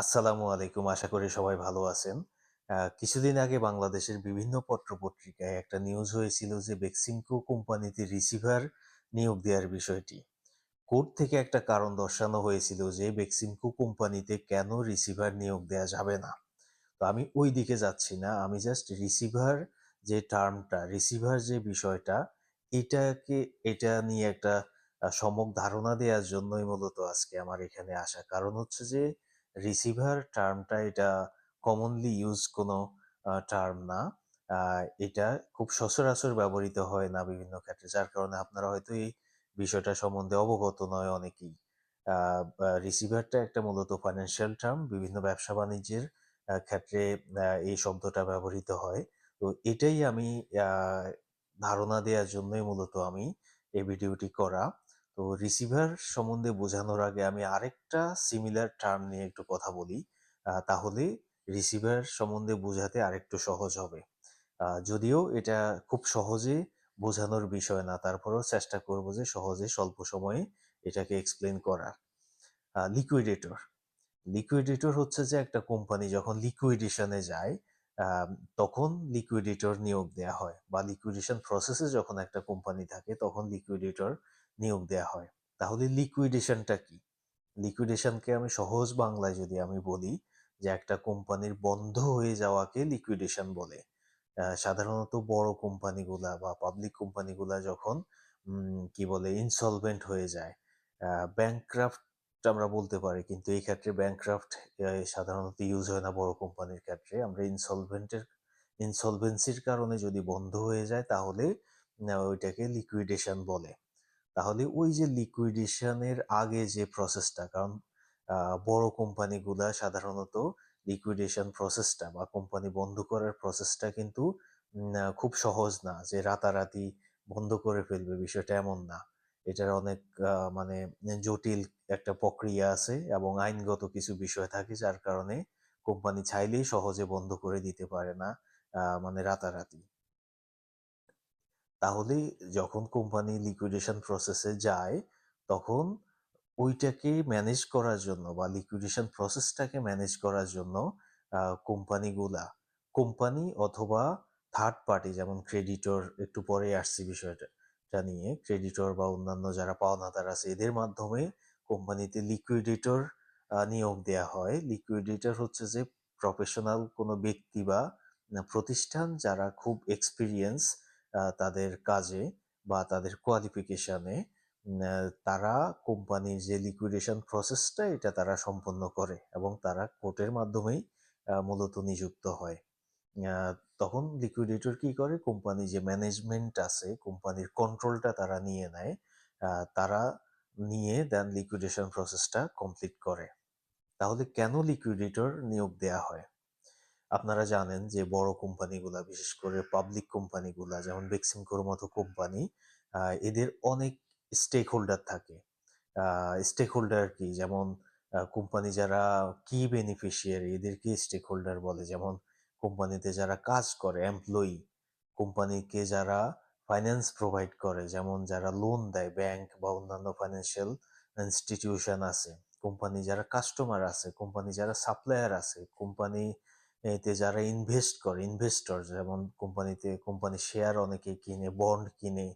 আসসালামু আলাইকুম। আশা করি সবাই ভালো আছেন। কিছুদিন আগে বাংলাদেশের বিভিন্ন পত্র-পত্রিকায় একটা নিউজ হয়েছিল যে বেক্সিমকো কোম্পানিতে রিসিভার নিয়োগ দেওয়ার বিষয়টি। কোর্ট থেকে একটা কারণ দর্শানো হয়েছিল যে বেক্সিমকো কোম্পানিতে কেন রিসিভার নিয়োগ দেওয়া যাবে না। তো আমি ওই দিকে যাচ্ছি না। আমি জাস্ট রিসিভার যে টার্মটা, রিসিভার যে বিষয়টা, এটাকে এটা নিয়ে একটা সমক ধারণা দেওয়ার জন্যই মূলত আজকে আমার এখানে আসা। কারণ হচ্ছে যে রিসিভার টার্মটা এটা কমনলি ইউজ কোনো টার্ম না। এটা খুব সচরাচর ব্যবহৃত হয় না বিভিন্ন ক্ষেত্রে। যার কারণে আপনারা হয়তো এই বিষয়টা সম্বন্ধে অবগত নয় অনেকেই। রিসিভারটা একটা মূলত ফাইন্যান্সিয়াল টার্ম। বিভিন্ন ব্যবসা-বাণিজ্যের ক্ষেত্রে এই শব্দটা ব্যবহৃত হয়। তো এটাই আমি ধারণা দেওয়ার জন্যই মূলত আমি এই ভিডিওটি করা। তো রিসিভার সম্বন্ধে বোঝানোর আগে আমি আরেকটা সিমিলার টার্ম নিয়ে একটু কথা বলি। তাহলে রিসিভার সম্বন্ধে বোঝাতে আরেকটু সহজ হবে। যদিও এটা খুব সহজে বোঝানোর বিষয় না। তারপরেও চেষ্টা করব যে সহজে স্বল্প সময়ে এটাকে এক্সপ্লেন করার। লিকুইডেটর। লিকুইডেটর হচ্ছে যে একটা কোম্পানি যখন লিকুইডেশনে যায়, তখন লিকুইডেটর নিয়োগ দেয়া হয় বা লিকুইডেশন প্রসেসে যখন একটা কোম্পানি থাকে তখন লিকুইডেটর নিয়োগ দেয়া হয়। তাহলে লিকুইডেশনটা কি? লিকুইডেশনকে আমি সহজ বাংলায় যদি আমি বলি যে একটা কোম্পানির বন্ধ হয়ে যাওয়াকে লিকুইডেশন বলে। সাধারণত বড় কোম্পানিগুলা বা পাবলিক কোম্পানিগুলা যখন কি বলে ইনসলভেন্ট হয়ে যায়, ব্যাংকরাফট আমরা বলতে পারি কিন্তু এই ক্ষেত্রে ব্যাংকরাফট সাধারণত ইউজ হয় না বড় কোম্পানির ক্ষেত্রে। আমরা ইনসলভেন্টের ইনসলভেন্সির কারণে যদি বন্ধ হয়ে যায় তাহলে ওইটাকে লিকুইডেশন বলে। তাহলে ওই যে লিকুইডেশন এর আগে যে প্রসেসটা কারণ বড় কোম্পানিগুলা সাধারণত লিকুইডেশন প্রসেসটা বা কোম্পানি বন্ধ করার প্রসেসটা কিন্তু খুব সহজ না যে রাতারাতি বন্ধ করে ফেলবে, বিষয়টা এমন না। এটার অনেক মানে জটিল একটা প্রক্রিয়া আছে এবং আইনগত কিছু বিষয় থাকে যার কারণে কোম্পানি চাইলেই সহজে বন্ধ করে দিতে পারে না মানে রাতারাতি। তাহলে যখন কোম্পানি লিকুইডেশন প্রসেসে যায়, তখন ওইটাকে ম্যানেজ করার জন্য বা লিকুইডেশন প্রসেসটাকে ম্যানেজ করার জন্য কোম্পানিগুলা, কোম্পানি অথবা থার্ড পার্টি যেমন ক্রেডিটর একটু পরে আসছি বিষয়টা নিয়ে। ক্রেডিটর বা অন্যান্য যারা পাওনাদার আছে এদের মাধ্যমে কোম্পানিতে লিকুইডেটর নিয়োগ দেয়া হয়। লিকুইডেটর হচ্ছে যে প্রফেশনাল কোনো ব্যক্তি বা প্রতিষ্ঠান যারা খুব এক্সপিরিয়েন্স তাদের কাজে বা তাদের কোয়ালিফিকেশনে তারা কোম্পানির যে লিকুইডেশন প্রসেসটা এটা তারা সম্পন্ন করে এবং তারা কোর্টের মাধ্যমেই মূলত নিযুক্ত হয়। তখন লিকুইডেটর কি করে? কোম্পানি যে ম্যানেজমেন্ট আছে, কোম্পানির কন্ট্রোলটা তারা নিয়ে নেয়। তারা নিয়ে দেন লিকুইডেশন প্রসেসটা কমপ্লিট করে। তাহলে কেন লিকুইডেটর নিয়োগ দেয়া হয়? আপনারা জানেন যে বড় কোম্পানিগুলা বিশেষ করে পাবলিক কোম্পানিগুলা যেমন বেক্সিমকোর মতো কোম্পানি এদের অনেক স্টেক হোল্ডার থাকে। স্টেক হোল্ডার কি? যেমন কোম্পানি যারা কি বেনিফিশিয়ারি এদেরকে স্টেক হোল্ডার বলে। যেমন কোম্পানিতে যারা কাজ করে এমপ্লয়ি, কোম্পানিকে যারা ফাইন্যান্স প্রোভাইড করে যেমন যারা লোন দেয় ব্যাংক বা অন্যান্য ফাইন্যান্সিয়াল ইনস্টিটিউশন আছে, কোম্পানি যারা কাস্টমার আছে, কোম্পানি যারা সাপ্লায়ার আছে, কোম্পানি এতে যারা ইনভেস্ট করে ইনভেস্টর যেমন কোম্পানিতে কোম্পানির শেয়ার অনেকে কিনে, বন্ড কিনে,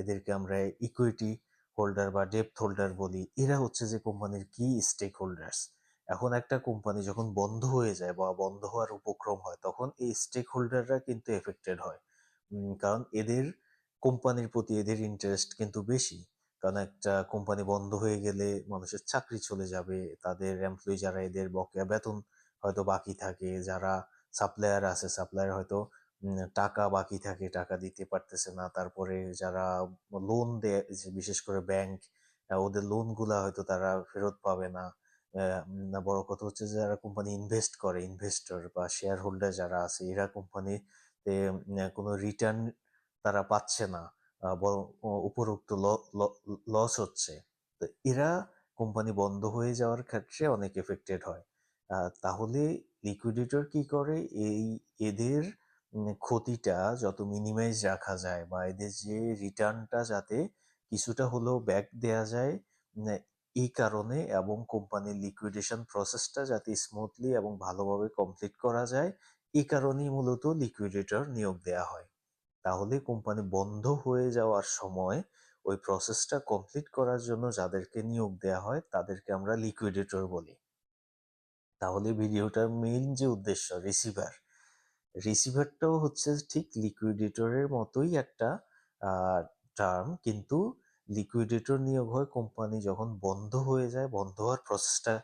এদেরকে আমরা ইকুইটি হোল্ডার বা ডেপ্ট হোল্ডার বলি। এরা হচ্ছে যে কোম্পানির কি স্টেক হোল্ডার্স। এখন একটা কোম্পানি যখন বন্ধ হয়ে যায় বা বন্ধ হওয়ার উপক্রম হয় তখন এই স্টেক হোল্ডাররা কিন্তু এফেক্টেড হয়। কারণ এদের কোম্পানির প্রতি এদের ইন্টারেস্ট কিন্তু বেশি। কারণ একটা কোম্পানি বন্ধ হয়ে গেলে মানুষের চাকরি চলে যাবে। তাদের এমপ্লয়ি যারা এদের বকেয়া বেতন হয়তো বাকি থাকে, যারা সাপ্লায়ার আছে, সাপ্লায়ার হয়তো টাকা বাকি থাকে, টাকা দিতে পারতেছে না। তারপরে যারা লোন দেয় বিশেষ করে ব্যাংক, ওদের লোনগুলা হয়তো তারা ফেরত পাবে না। বড় কথা হচ্ছে যারা কোম্পানি ইনভেস্ট করে, ইনভেস্টর বা শেয়ার হোল্ডার যারা আছে এরা কোম্পানিতে কোনো রিটার্ন তারা পাচ্ছে না। উপরোক্ত লস হচ্ছে। তো এরা কোম্পানি বন্ধ হয়ে যাওয়ার ক্ষেত্রে অনেক এফেক্টেড হয়। তাহলে লিকুইডেটর কি করে? এই এদের ক্ষতিটা যত মিনিমাইজ রাখা যায় বা এদের যে রিটার্নটা যাতে কিছুটা হলেও ব্যাক দেয়া যায়, এই কারণে এবং কোম্পানির লিকুইডেশন প্রসেসটা যাতে স্মুথলি এবং ভালোভাবে কমপ্লিট করা যায় এই কারণেই মূলত লিকুইডেটর নিয়োগ দেয়া হয় তাহলে কোম্পানি বন্ধ হয়ে যাওয়ার সময় ওই প্রসেসটা কমপ্লিট করার জন্য যাদেরকে নিয়োগ দেয়া হয় তাদেরকে আমরা লিকুইডেটর বলি তাহলে ভিডিওটার মেইন যে উদ্দেশ্য রিসিভার রিসিভারটাও হচ্ছে ঠিক লিকুইডেটরের মতোই একটা টার্ম কিন্তু লিকুইডেটর নিয়োগ হয় কোম্পানি যখন বন্ধ হয়ে যায়, বন্ধ হওয়ার প্রসেসটা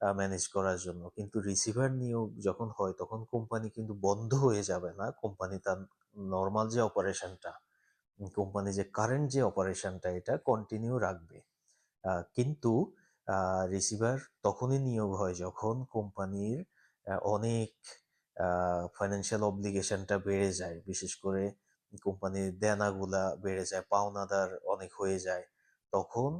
ম্যানেজ করার জন্য। কিন্তু রিসিভার নিয়োগ যখন হয়, তখন কোম্পানি কিন্তু বন্ধ হয়ে যাবে না। কোম্পানি তার নর্মাল যে অপারেশনটা কোম্পানি যে কারেন্ট যে অপারেশনটা এটা কন্টিনিউ রাখবে। কিন্তু রিসিভার তখনই নিয়োগ হয় যখন কোম্পানির অনেক ফাইন্যান্সিয়াল অব্লিগেশনটা বেড়ে যায়। বিশেষ করে কোম্পানির দেনাগুলা বেড়ে যায়, পাওনাদার অনেক হয়ে যায়। তখন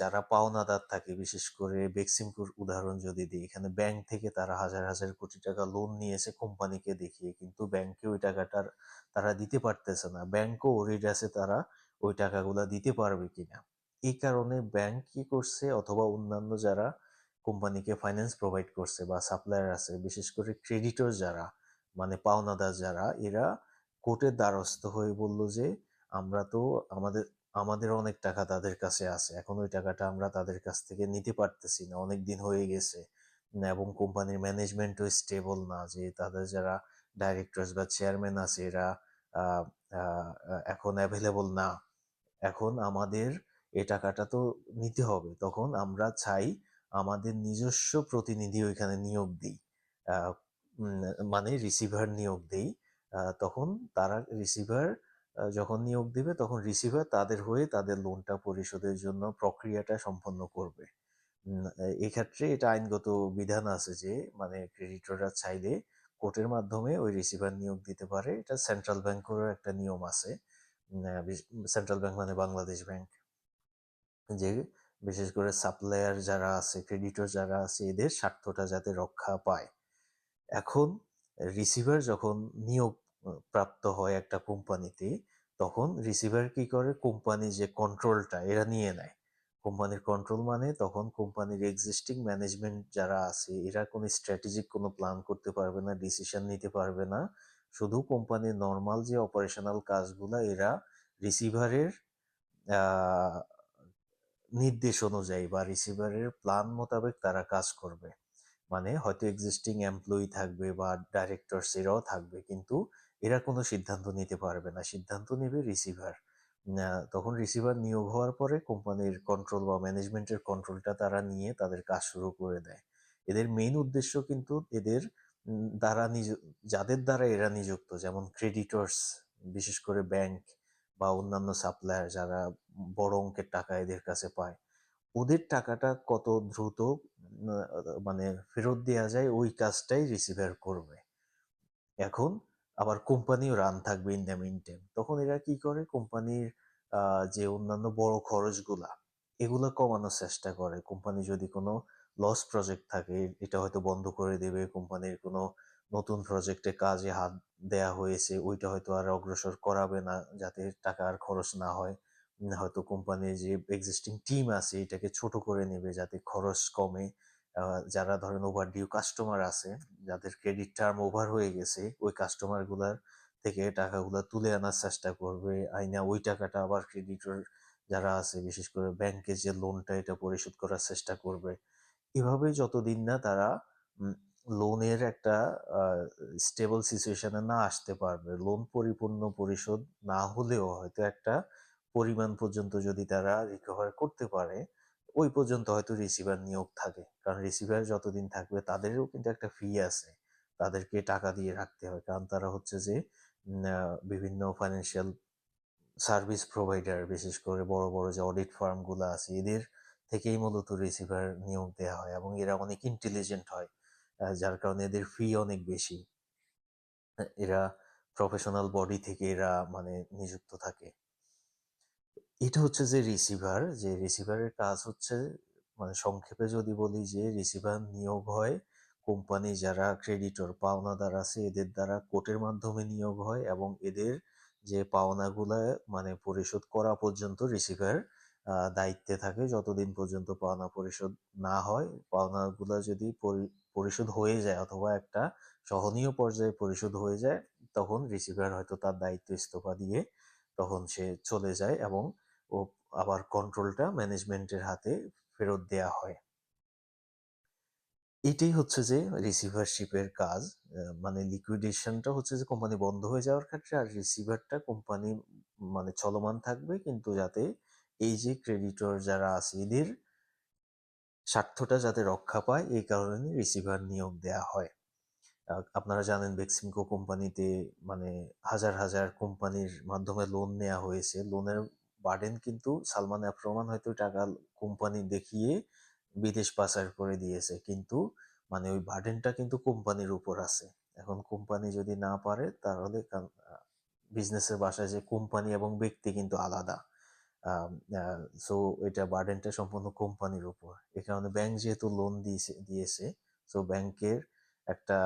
যারা পাওনাদার থাকে, বিশেষ করে বেক্সিমপুর উদাহরণ যদি দিই, এখানে ব্যাংক থেকে তারা হাজার হাজার কোটি টাকা লোন নিয়েছে কোম্পানিকে দেখিয়ে, কিন্তু ব্যাংকে ওই টাকাটার তারা দিতে পারতেছে না। ব্যাংকও ওরিড আছে তারা ওই টাকাগুলা দিতে পারবে কিনা। এই কারণে ব্যাংক কি করছে অথবা অন্যান্য যারা কোম্পানিকে ফাইন্যান্স প্রোভাইড করছে বা সাপ্লায়ার আছে, বিশেষ করে ক্রেডিটর যারা মানে পাওনাদার যারা, এরা কোর্টের দ্বারস্থ হয়ে বলল যে, আমরা তো আমাদের আমাদের অনেক টাকা তাদের কাছে আছে, এখন ওই টাকাটা আমরা তাদের কাছ থেকে নিতে পারতেছি না, অনেক দিন হয়ে গেছে। এবং কোম্পানির ম্যানেজমেন্টও স্টেবল না, যে তাদের যারা ডাইরেক্টরস বা চেয়ারম্যান আছে, এরা এখন অ্যাভেলেবল না। এখন আমাদের এই টাকাটা তো নিতে হবে। তখন আমরা চাই আমাদের নিজস্ব প্রতিনিধি ওইখানে নিয়োগ দিই। মানে রিসিভার নিয়োগ দেই। তখন তারা রিসিভার যখন নিয়োগ দিবে তখন রিসিভার তাদের হয়ে তাদের লোনটা পরিশোধের জন্য প্রক্রিয়াটা সম্পন্ন করবে। এক্ষেত্রে এটা আইনগত বিধান আছে যে মানে ক্রেডিটররা চাইলে কোর্টের মাধ্যমে ওই রিসিভার নিয়োগ দিতে পারে। এটা সেন্ট্রাল ব্যাংকেরও একটা নিয়ম আছে। সেন্ট্রাল ব্যাংক মানে বাংলাদেশ ব্যাংক যে বিশেষ করে সাপ্লায়ার যারা আছে ক্রেডিটর যারা আছে, এদের স্বার্থটা যাতে রক্ষা পায়। এখন রিসিভার যখন নিয়োগ প্রাপ্ত হয় একটা কোম্পানিতে, তখন রিসিভার কি করে? কোম্পানির যে কন্ট্রোলটা এরা নিয়ে নেয়। কোম্পানির কন্ট্রোল মানে তখন কোম্পানির এক্সিস্টিং ম্যানেজমেন্ট যারা আছে, এরা কোনো স্ট্র্যাটেজিক কোনো প্ল্যান করতে পারবে না ডিসিশন নিতে পারবে না। শুধু কোম্পানির নর্মাল যে অপারেশনাল কাজগুলো, এরা রিসিভারের নির্দেশ অনুযায়ী বা রিসিভারের প্ল্যান মোতাবেক তারা কাজ করবে। মানে হয়তো এক্সিস্টিং এমপ্লয়ি থাকবে বা ডাইরেক্টরস এরাও থাকবে, কিন্তু এরা কোনো সিদ্ধান্ত নিতে পারবে না। সিদ্ধান্ত নেবে রিসিভার তখন রিসিভার নিয়োগ হওয়ার পরে কোম্পানির কন্ট্রোল বা ম্যানেজমেন্টের কন্ট্রোলটা তারা নিয়ে তাদের কাজ শুরু করে দেয়। এদের মেইন উদ্দেশ্য কিন্তু এদের দ্বারা নিজ যাদের দ্বারা এরা নিযুক্ত, যেমন ক্রেডিটর্স বিশেষ করে ব্যাংক বা অন্যান্য সাপ্লায়ার যারা বড় অঙ্কের টাকা এদের কাছে পায়, ওদের টাকাটা কত দ্রুত মানে ফেরত দেওয়া যায় ওই কাজটাই রিসিভার করবে। এখন আবার কোম্পানিও রান থাকবে ইন দ্য মিন তখন এরা কি করে? কোম্পানির যে অন্যান্য বড় খরচগুলা, এগুলো কমানোর চেষ্টা করে। কোম্পানি যদি কোনো লস প্রজেক্ট থাকে, এটা হয়তো বন্ধ করে দেবে। কোম্পানির কোনো নতুন প্রজেক্টে কাজে হাত দেয়া হয়েছে, ওইটা হয়তো আর অগ্রসর করাবে না, যাতে টাকা আর খরচ না হয়। হয়তো কোম্পানির যে এক্সিস্টিং টিম আছে, এটাকে ছোট করে নেবে যাতে খরচ কমে। যারা ধরেন ওভার ডিউ কাস্টমার আছে, যাদের ক্রেডিট টার্ম ওভার হয়ে গেছে, ওই কাস্টমারগুলার থেকে টাকাগুলো তুলে আনার চেষ্টা করবে। আইনা ওই টাকাটা আবার ক্রেডিটর যারা আছে, বিশেষ করে ব্যাংকে যে লোনটা এটা পরিশোধ করার চেষ্টা করবে। এভাবে যতদিন না তারা লোনের একটা স্টেবল সিচুয়েশনে না আসতে পারবে। লোন পরিপূর্ণ পরিশোধ না হলেও হয়তো একটা পরিমাণ পর্যন্ত যদি তারা রিকভার করতে পারে, ওই পর্যন্ত হয়তো রিসিভার নিয়োগ থাকে। কারণ রিসিভার যতদিন থাকবে তাদেরও কিন্তু একটা ফি আছে। তাদেরকে টাকা দিয়ে রাখতে হয়। কারণ তারা হচ্ছে যে বিভিন্ন ফাইন্যান্সিয়াল সার্ভিস প্রোভাইডার বিশেষ করে বড় বড় যে অডিট ফার্মগুলো আছে, এদের থেকেই মূলত রিসিভার নিয়োগ দেওয়া হয় এবং এরা অনেক ইন্টেলিজেন্ট হয়। যার কারণে এদের ফি অনেক বেশি। এরা প্রফেশনাল বডি থেকে এরা মানে নিযুক্ত থাকে। এটা হচ্ছে যে রিসিভার যে রিসিভারের কাজ হচ্ছে মানে সংক্ষেপে যদি বলি যে রিসিভার নিয়োগ হয় কোম্পানি যারা ক্রেডিটর পাওনাদার আছে এদের দ্বারা কোর্টের মাধ্যমে নিয়োগ হয় এবং এদের যে পাওনাগুলা মানে পরিশোধ করা পর্যন্ত রিসিভার দায়িত্বে থাকে। যতদিন পর্যন্ত পাওনা পরিশোধ না হয়, পাওনাগুলা যদি পরিশোধ হয়ে যায় অথবা একটা সহনীয় পর্যায়ে পরিশোধ হয়ে যায়, তখন রিসিভার হয়তো তার দায়িত্ব ইস্তফা দিয়ে তখন সে চলে যায় এবং ও আবার কন্ট্রোলটা ম্যানেজমেন্টের হাতে ফেরত দেয়া হয়। এটাই হচ্ছে যে রিসিভারশিপের কাজ। মানে লিকুইডেশনটা হচ্ছে যে কোম্পানি বন্ধ হয়ে যাওয়ার ক্ষেত্রে আর রিসিভারটা কোম্পানি মানে চলমান থাকবে কিন্তু যাতে এই যে ক্রেডিটর যারা আছে এদের স্বার্থটা যাতে রক্ষা পায় এই কারণে রিসিভার নিয়োগ দেয়া হয়। আপনারা জানেন বেক্সিমকো কোম্পানিতে মানে হাজার, হাজার কোম্পানির মাধ্যমে লোন নেওয়া হয়েছে। লোনের বার্ডেন কিন্তু সালমান এফ রহমান হয়তো টাকা কোম্পানি দেখিয়ে বিদেশ পাচার করে দিয়েছে। কিন্তু মানে ওই বার্ডেনটা কিন্তু কোম্পানির উপর আছে। এখন কোম্পানি যদি না পারে তাহলে বিজনেসের বাসায় যে কোম্পানি এবং ব্যক্তি কিন্তু আলাদা। সো এটা বার্ডেনটা সম্পূর্ণ কোম্পানির উপর। এ কারণে ব্যাংক যেহেতু লোন দিয়েছে দিয়েছে সো ব্যাংকের একটা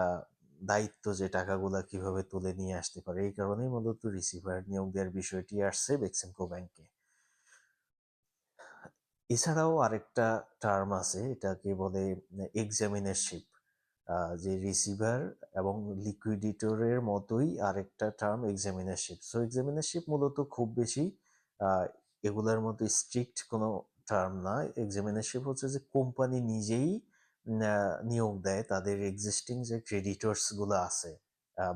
দায়িত্ব যে টাকাগুলা কীভাবে তুলে নিয়ে আসতে পারে। এই কারণেই মূলত রিসিভার নিয়োগ দেওয়ার বিষয়টি আসছে বেক্সিমকো ব্যাংকে। এছাড়াও আরেকটা টার্ম আছে, এটাকে বলে এক্সামিনারশিপ। যে রিসিভার এবং লিকুইডিটরের মতোই আরেকটা টার্ম এক্সামিনারশিপ। সো এক্সামিনারশিপ মূলত খুব বেশি এগুলার মধ্যে স্ট্রিক্ট কোনো টার্ম না। এক্সামিনারশিপ হচ্ছে যে কোম্পানি নিজেই নিয়োগ দেয় তাদের এক্সিস্টিং যে ক্রেডিটরসগুলা আছে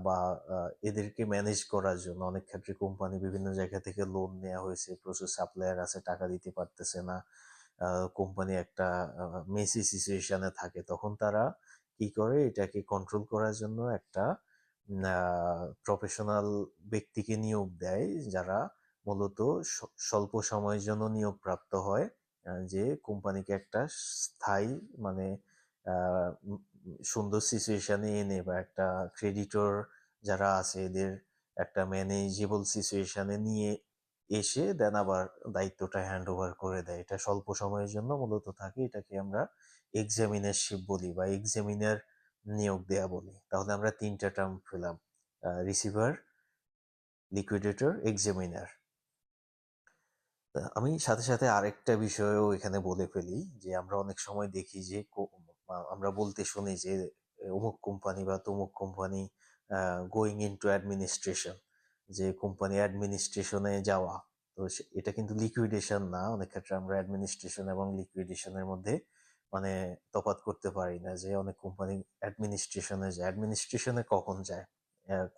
বা এদেরকে ম্যানেজ করার জন্য। অনেক ক্ষেত্রে কোম্পানি বিভিন্ন জায়গা থেকে লোন নেওয়া হয়েছে, প্রচুর সাপ্লায়ার আছে টাকা দিতে পারতেছে না। কোম্পানি একটা মেসি সিচুয়েশন থাকে। তখন তারা কি করে এটাকে কন্ট্রোল করার জন্য একটা প্রফেশনাল ব্যক্তিকে নিয়োগ দেয় যারা মূলত স্বল্প সময়ের জন্য নিয়োগপ্রাপ্ত হয়। যে কোম্পানিকে একটা স্থায়ী মানে সুন্দর সিচুয়েশন এনে বা একটা ক্রেডিটর যারা আছে এদের একটা ম্যানেজেবল সিচুয়েশন নিয়ে এসে দেন আবার দায়িত্বটা হ্যান্ড ওভার করে দেয়। এটা স্বল্প সময়ের জন্য মূলত থাকে। এটাকে আমরা এক্সামিনারশিপ বলি বা এক্সামিনার নিয়োগ দেয়া বলি। তাহলে আমরা তিনটা টার্ম পেলাম। Receiver, liquidator, examiner. আমি সাথে, সাথে আরেকটা বিষয়ও এখানে বলে ফেলি যে আমরা অনেক সময় দেখি যে আমরা বলতে শুনি যে অমুক কোম্পানি বা তমুক company going into administration যে কোম্পানি অ্যাডমিনিস্ট্রেশনে যাওয়া। তো এটা কিন্তু লিকুইডেশন না। অনেক ক্ষেত্রে আমরা অ্যাডমিনিস্ট্রেশন এবং লিকুইডেশনের মধ্যে মানে তফাৎ করতে পারি না যে অনেক কোম্পানি অ্যাডমিনিস্ট্রেশনে যায়। অ্যাডমিনিস্ট্রেশনে কখন যায়?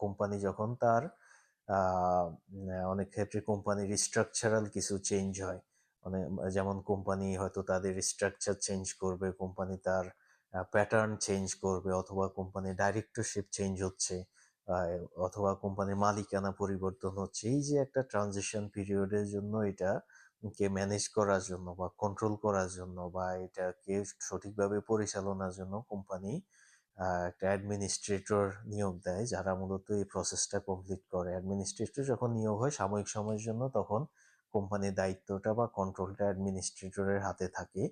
কোম্পানি যখন তার অনেক ক্ষেত্রে কোম্পানির স্ট্রাকচারাল কিছু চেঞ্জ হয়। মানে যেমন কোম্পানি হয়তো তাদের স্ট্রাকচার চেঞ্জ করবে, কোম্পানি তার প্যাটার্ন চেঞ্জ করবে অথবা কোম্পানির ডাইরেক্টরশিপ চেঞ্জ হচ্ছে। অথবা কোম্পানির মালিকানা পরিবর্তন হচ্ছে। এই যে একটা ট্রানজিশন পিরিয়ডের জন্য এটা কে ম্যানেজ করার জন্য বা কন্ট্রোল করার জন্য বা এটাকে সঠিকভাবে পরিচালনার জন্য কোম্পানি একটা অ্যাডমিনিস্ট্রেটর নিয়োগ দেয় যারা মূলত এই প্রসেসটা কমপ্লিট করে। অ্যাডমিনিস্ট্রেটর যখন নিয়োগ হয় সাময়িক সময়ের জন্য তখন কোম্পানির দায়িত্বটা বা কন্ট্রোলটা অ্যাডমিনিস্ট্রেটরের হাতে থাকে।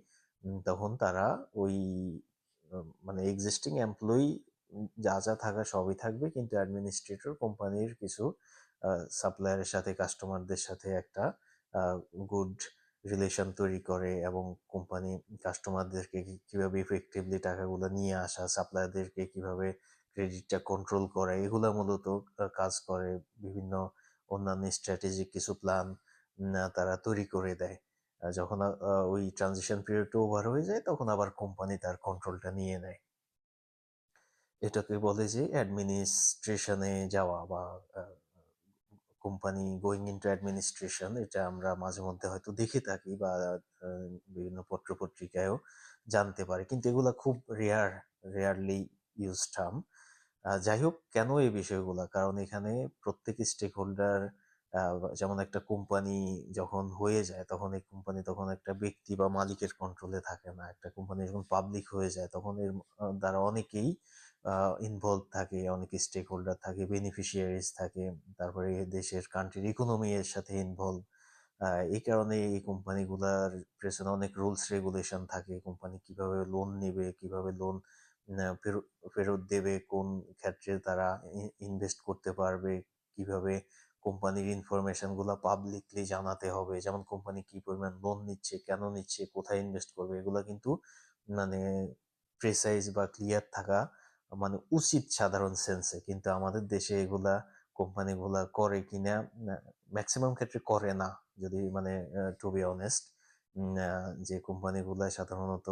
তখন তারা ওই মানে এক্সিস্টিং এমপ্লয়ি যা, যা থাকা সবই থাকবে কিন্তু অ্যাডমিনিস্ট্রেটর কোম্পানির কিছু সাপ্লায়ারের সাথে কাস্টমারদের সাথে একটা গুড রিলেশন তৈরি করে এবং কোম্পানি কাস্টমারদেরকে কীভাবে ইফেক্টিভলি টাকাগুলো নিয়ে আসা, সাপ্লায়ারদেরকে কীভাবে ক্রেডিটটা কন্ট্রোল করা এগুলো মূলত কাজ করে। বিভিন্ন অন্যান্য স্ট্র্যাটেজিক কিছু প্ল্যান তারা তৈরি করে দেয়। যখন ওই ট্রানজিশন পিরিয়ডটা ওভার হয়ে যায় তখন আবার কোম্পানি তার কন্ট্রোলটা নিয়ে নেয়। এটাকে বলে যে অ্যাডমিনিস্ট্রেশন যাওয়া বা কোম্পানি গোইং ইনটু অ্যাডমিনিস্ট্রেশন এটা আমরা মাঝে মধ্যে হয়তো দেখে থাকি বা বিভিন্ন পত্র-পত্রিকায়ও জানতে পারি। কিন্তু এগুলা খুব রেয়ার, রেয়ারলি ইউজ টার্ম। যাই হোক কেন এই বিষয়গুলা? কারণ এখানে প্রত্যেক স্টেক হোল্ডার যেমন একটা কোম্পানি যখন হয়ে যায় তখন এই কোম্পানি তখন একটা ব্যক্তি বা মালিকের কন্ট্রোলে থাকে না। একটা কোম্পানি যখন পাবলিক হয়ে যায় তখন এর দ্বারা অনেকেই ইনভলভ থাকে, অনেক স্টেক হোল্ডার থাকে, বেনিফিশিয়ারিজ থাকে। তারপরে দেশের কান্ট্রির ইকোনমি এর সাথে ইনভলভ। এই কারণে এই কোম্পানিগুলার পেছনে অনেক রুলস রেগুলেশন থাকে। কোম্পানি কীভাবে লোন নেবে কীভাবে লোন ফেরত দেবে, কোন ক্ষেত্রে তারা ইনভেস্ট করতে পারবে, কীভাবে কোম্পানির ইনফরমেশনগুলা পাবলিকলি জানাতে হবে যেমন কোম্পানি কি পরিমাণ লোন নিচ্ছে কেন নিচ্ছে কোথায় ইনভেস্ট করবে এগুলা কিন্তু মানে প্রেসাইজ বা ক্লিয়ার থাকা মানে উচিত সাধারণ সেন্সে কিন্তু আমাদের দেশে এগুলা কোম্পানিগুলা করে কিনা ম্যাক্সিমাম ক্ষেত্রে করে না, যদি মানে টু বি অনেস্ট যে কোম্পানিগুলা সাধারণত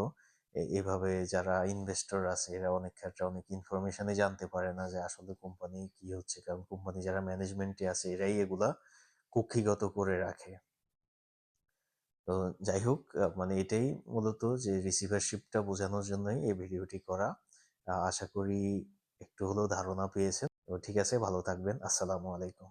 এভাবে যারা ইনভেস্টর আছে, এরা অনেক ক্ষেত্রে অনেক ইনফরমেশনই জানতে পারে না যে আসলে কোম্পানি কি হচ্ছে। কারণ কোম্পানি যারা ম্যানেজমেন্টে আছে, এরাই এগুলা কুক্ষিগত করে রাখে। তো যাই হোক মানে এটাই মূলত যে রিসিভারশিপটা বোঝানোর জন্যই এই ভিডিওটি করা। আশা করি একটু হলেও ধারণা পেয়েছেন। তো ঠিক আছে ভালো থাকবেন। আসসালামু আলাইকুম।